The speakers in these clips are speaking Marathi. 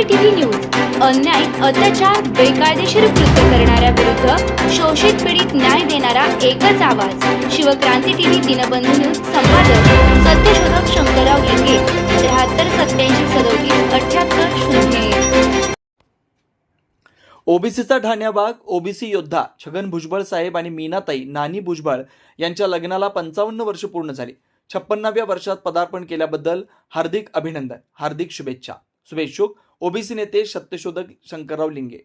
OBC TV news. अन्याय अत्याचार बेकायदेशीर कृत्य करणाऱ्या विरुद्ध शोषित पीडित न्याय देणारा एकच आवाज. शिवक्रांती टीव्ही दिनबंधू न्यूज संपादक सत्यशोधक शंकरराव लिंगे त्र्याहत्तर सत्याऐंशी सदोतीस अठ्याहत्तर शून्य ओबीसीचा ठाण्याबाग ओबीसी योद्धा छगन भुजबळ साहेब आणि मीनाताई नानी भुजबळ यांच्या लग्नाला पंचावन्न वर्ष पूर्ण झाली. छप्पन्नाव्या वर्षात पदार्पण केल्याबद्दल हार्दिक अभिनंदन हार्दिक शुभेच्छा. शुभेच्छुक ओबीसी नेते सत्यशोधक शंकरराव लिंगे.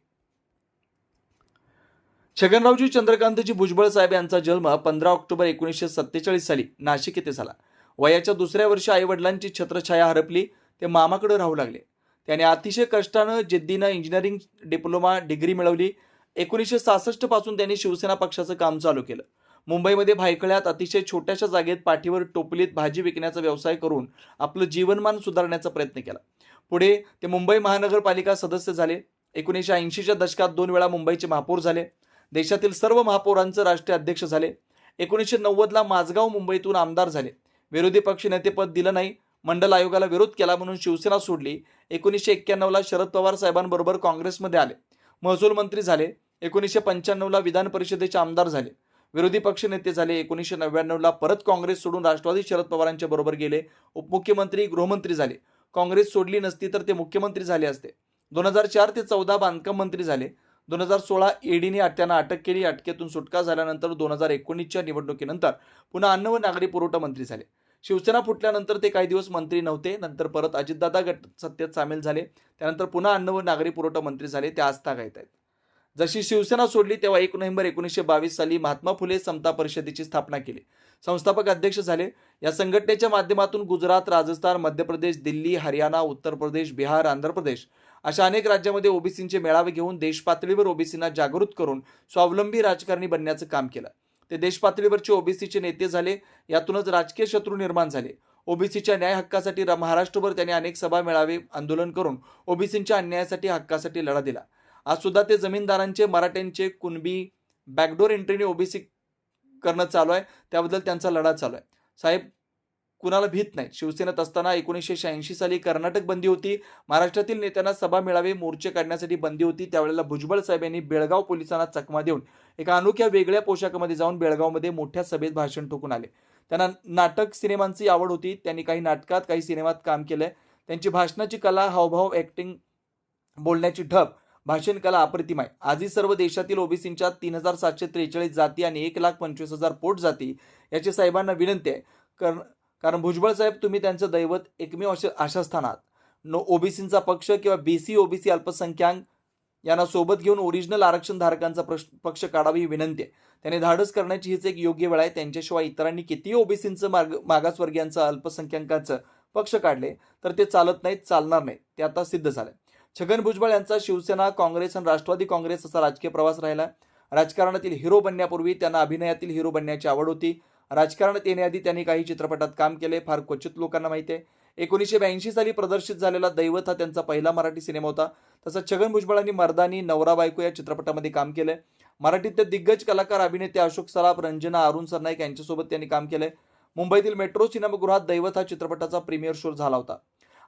छगनरावजी चंद्रकांतजी भुजबळ साहेब यांचा जन्म पंधरा ऑक्टोबर एकोणीसशे सत्तेचाळीस साली नाशिक येथे झाला. वयाच्या दुसऱ्या वर्षी आईवडिलांची छत्रछाया हरपली ते मामाकडे राहू लागले. त्याने अतिशय कष्टानं जिद्दीनं इंजिनिअरिंग डिप्लोमा डिग्री मिळवली. एकोणीसशे सहासष्टपासून त्यांनी शिवसेना पक्षाचं काम चालू केलं. मुंबईमध्ये भायखळ्यात अतिशय छोट्याशा जागेत पाठीवर टोपलीत भाजी विकण्याचा व्यवसाय करून आपलं जीवनमान सुधारण्याचा प्रयत्न केला. पुढे ते मुंबई महानगरपालिका सदस्य झाले. एकोणीसशे ऐंशीच्या दशकात दोन वेळा मुंबईचे महापौर झाले. देशातील सर्व महापौरांचं राष्ट्रीय अध्यक्ष झाले. एकोणीसशे नव्वदला माझगाव मुंबईतून आमदार झाले. विरोधी पक्ष नेतेपद दिलं नाही. मंडल आयोगाला विरोध केला म्हणून शिवसेना सोडली. एकोणीसशे एक्क्याण्णवला शरद पवार साहेबांबरोबर काँग्रेसमध्ये आले. महसूल मंत्री झाले. एकोणीसशे पंच्याण्णवला विधान परिषदेचे आमदार झाले. विरोधी पक्ष नेते झाले. एकोणीसशे नव्याण्णवला परत काँग्रेस सोडून राष्ट्रवादी शरद पवारांच्या बरोबर गेले. उपमुख्यमंत्री गृहमंत्री झाले. काँग्रेस सोडली नसती तर ते मुख्यमंत्री झाले असते. दोन हजार चार ते चौदा बांधकाम मंत्री झाले. दोन हजार सोळा ईडीने त्यांना अटक केली. अटकेतून सुटका झाल्यानंतर दोन हजार एकोणीसच्या निवडणुकीनंतर पुन्हा अन्न व नागरी पुरवठा मंत्री झाले. शिवसेना फुटल्यानंतर ते काही दिवस मंत्री नव्हते. नंतर परत अजितदादा गट सत्तेत सामील झाले. त्यानंतर पुन्हा अन्न व नागरी पुरवठा मंत्री झाले. ते आज तागायत आहेत. जशी शिवसेना सोडली तेव्हा एक नोव्हेंबर एकोणीसशे बावीस साली महात्मा फुले समता परिषदेची स्थापना केली. संस्थापक अध्यक्ष झाले. या संघटनेच्या माध्यमातून गुजरात राजस्थान मध्य प्रदेश दिल्ली हरियाणा उत्तर प्रदेश बिहार आंध्र प्रदेश अशा अनेक राज्यामध्ये ओबीसींचे मेळावे घेऊन देशपातळीवर ओबीसींना जागृत करून स्वावलंबी राजकारणी बनण्याचं काम केलं. ते देशपातळीवरचे ओबीसीचे नेते झाले. यातूनच राजकीय शत्रू निर्माण झाले. ओबीसीच्या न्याय हक्कासाठी महाराष्ट्रभर त्यांनी अनेक सभा मेळावे आंदोलन करून ओबीसींच्या अन्यायासाठी हक्कासाठी लढा दिला. आज सुद्धा ते जमीनदारांचे मराठ्यांचे कुणबी बॅकडोर एंट्रीने ओबीसी करणं चालू आहे. त्याबद्दल त्यांचा लढा चालू आहे. साहेब कुणाला भीत नाही. शिवसेनेत असताना एकोणीसशे शहाऐंशी साली कर्नाटक बंदी होती. महाराष्ट्रातील नेत्यांना सभा मिळावी मोर्चे काढण्यासाठी बंदी होती. त्यावेळेला भुजबळ साहेब यांनी बेळगाव पोलिसांना चकमा देऊन एका अनोख्या वेगळ्या पोशाखामध्ये जाऊन बेळगावमध्ये मोठ्या सभेत भाषण ठोकून आले. त्यांना नाटक सिनेमांची आवड होती. त्यांनी काही नाटकात काही सिनेमात काम केलंय. त्यांची भाषणाची कला हावभाव ऍक्टिंग बोलण्याची ढब भाषण कला अप्रतिम आहे. आजही सर्व देशातील ओबीसींच्या तीन हजार सातशे त्रेचाळीस जाती आणि एक लाख पंचवीस हजार पोट जाती याची साहेबांना विनंती आहे. कारण कारण भुजबळ साहेब तुम्ही त्यांचं दैवत एकमेव आशा आशास्थान आहात नो ओबीसींचा पक्ष किंवा बी सी ओबीसी अल्पसंख्याक यांना सोबत घेऊन ओरिजिनल आरक्षण धारकांचा प्रश्न पक्ष काढावी ही विनंती आहे. त्याने धाडस करण्याची हीच एक योग्य वेळ आहे. त्यांच्याशिवाय इतरांनी कितीही ओबीसींचं मार्ग मागासवर्गीयांचं अल्पसंख्याकांचं पक्ष काढले तर ते चालत नाहीत चालणार नाहीत. ते आता सिद्ध झालं. छगन भुजबळ यांचा शिवसेना काँग्रेस आणि राष्ट्रवादी काँग्रेस असा राजकीय प्रवास राहिला. राजकारणातील हिरो बनण्यापूर्वी त्यांना अभिनयातील हिरो बनण्याची आवड होती. राजकारणात येण्याआधी त्यांनी काही चित्रपटात काम केले फार क्वचित लोकांना माहिती आहे. एकोणीसशे ब्याऐंशी साली प्रदर्शित झालेला दैवत हा त्यांचा पहिला मराठी सिनेमा होता. तसंच छगन भुजबळांनी मर्दानी नवरा बायको या चित्रपटामध्ये काम केलंय मराठीतले दिग्गज कलाकार अभिनेते अशोक सराफ रंजना अरुण सरनाईक यांच्यासोबत त्यांनी काम केलंय मुंबईतील मेट्रो सिनेमागृहात दैवत हा चित्रपटाचा प्रीमियर शो झाला होता.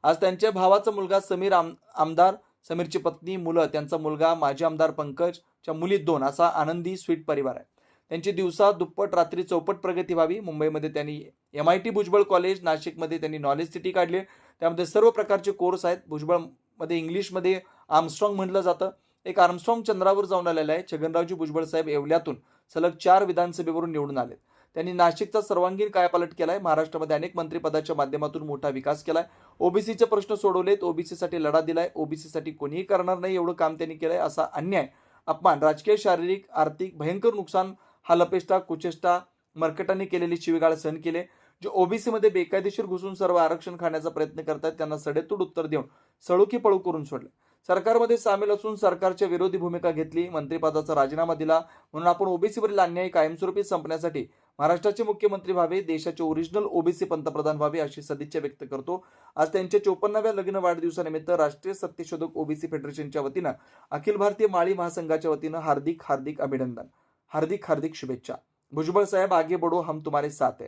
आज त्यांच्या भावाचा मुलगा समीर आम आमदार समीरची पत्नी मुलं त्यांचा मुलगा माजी आमदार पंकजच्या मुलीत दोन असा आनंदी स्वीट परिवार आहे. त्यांची दिवसा दुप्पट रात्री चौपट प्रगती व्हावी. मुंबईमध्ये त्यांनी M I T Bhujbal college नाशिकमध्ये त्यांनी नॉलेज सिटी काढली. त्यामध्ये सर्व प्रकारचे कोर्स आहेत. भुजबळमध्ये इंग्लिशमध्ये आर्मस्ट्रॉंग म्हटलं जातं. एक आर्मस्ट्रॉंग चंद्रावर जाऊन आलेला आहे. छगनरावजी भुजबळ साहेब येवल्यातून सलग चार विधानसभेवरून निवडून आले त्यांनी नाशिकचा सर्वांगीण कायापालट केलाय. महाराष्ट्रामध्ये अनेक मंत्रिपदाच्या माध्यमातून मोठा विकास केलाय. ओबीसीचे प्रश्न सोडवलेत. ओबीसीसाठी लढा दिलाय. ओबीसीसाठी कोणीही करणार नाही एवढं काम त्यांनी केलंय असा अन्याय अपमान राजकीय शारीरिक आर्थिक भयंकर नुकसान हा लपेष्टा कुचेष्टा मर्कटांनी केलेली शिवीगाळ सहन केले जे ओबीसीमध्ये बेकायदेशीर घुसून सर्व आरक्षण खाण्याचा प्रयत्न करतात त्यांना सडेतूड उत्तर देऊन सळुकी पळू करून सोडले. सरकारमध्ये सामील असून सरकारच्या विरोधी भूमिका घेतली मंत्रिपदाचा राजीनामा दिला म्हणून आपण ओबीसीवरील अन्याय कायमस्वरूपी संपण्यासाठी महाराष्ट्राचे मुख्यमंत्री व्हावे देशाचे ओरिजिनल ओबीसी पंतप्रधान व्हावे अशी सदिच्छा व्यक्त करतो. आज त्यांच्या चोपन्नाव्या लग्न वाढदिवसानिमित्त राष्ट्रीय सत्यशोधक ओबीसी फेडरेशनच्या वतीनं अखिल भारतीय माळी महासंघाच्या वतीनं हार्दिक हार्दिक अभिनंदन. हार्दिक हार्दिक शुभेच्छा. भुजबळ साहेब आगे बढ़ो हम तुम्हारे साथ है.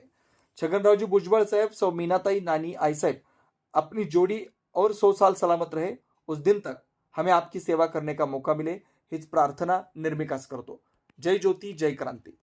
छगनरावजी भुजबळ साहेब सौ मीनाताई नानी आई साहेब अपनी जोड़ी और सौ साल सलामत रहे. उस दिन तक हमें आपकी सेवा करने का मौका मिले. हीच प्रार्थना निर्मिकास करतो. जय ज्योती जय क्रांती.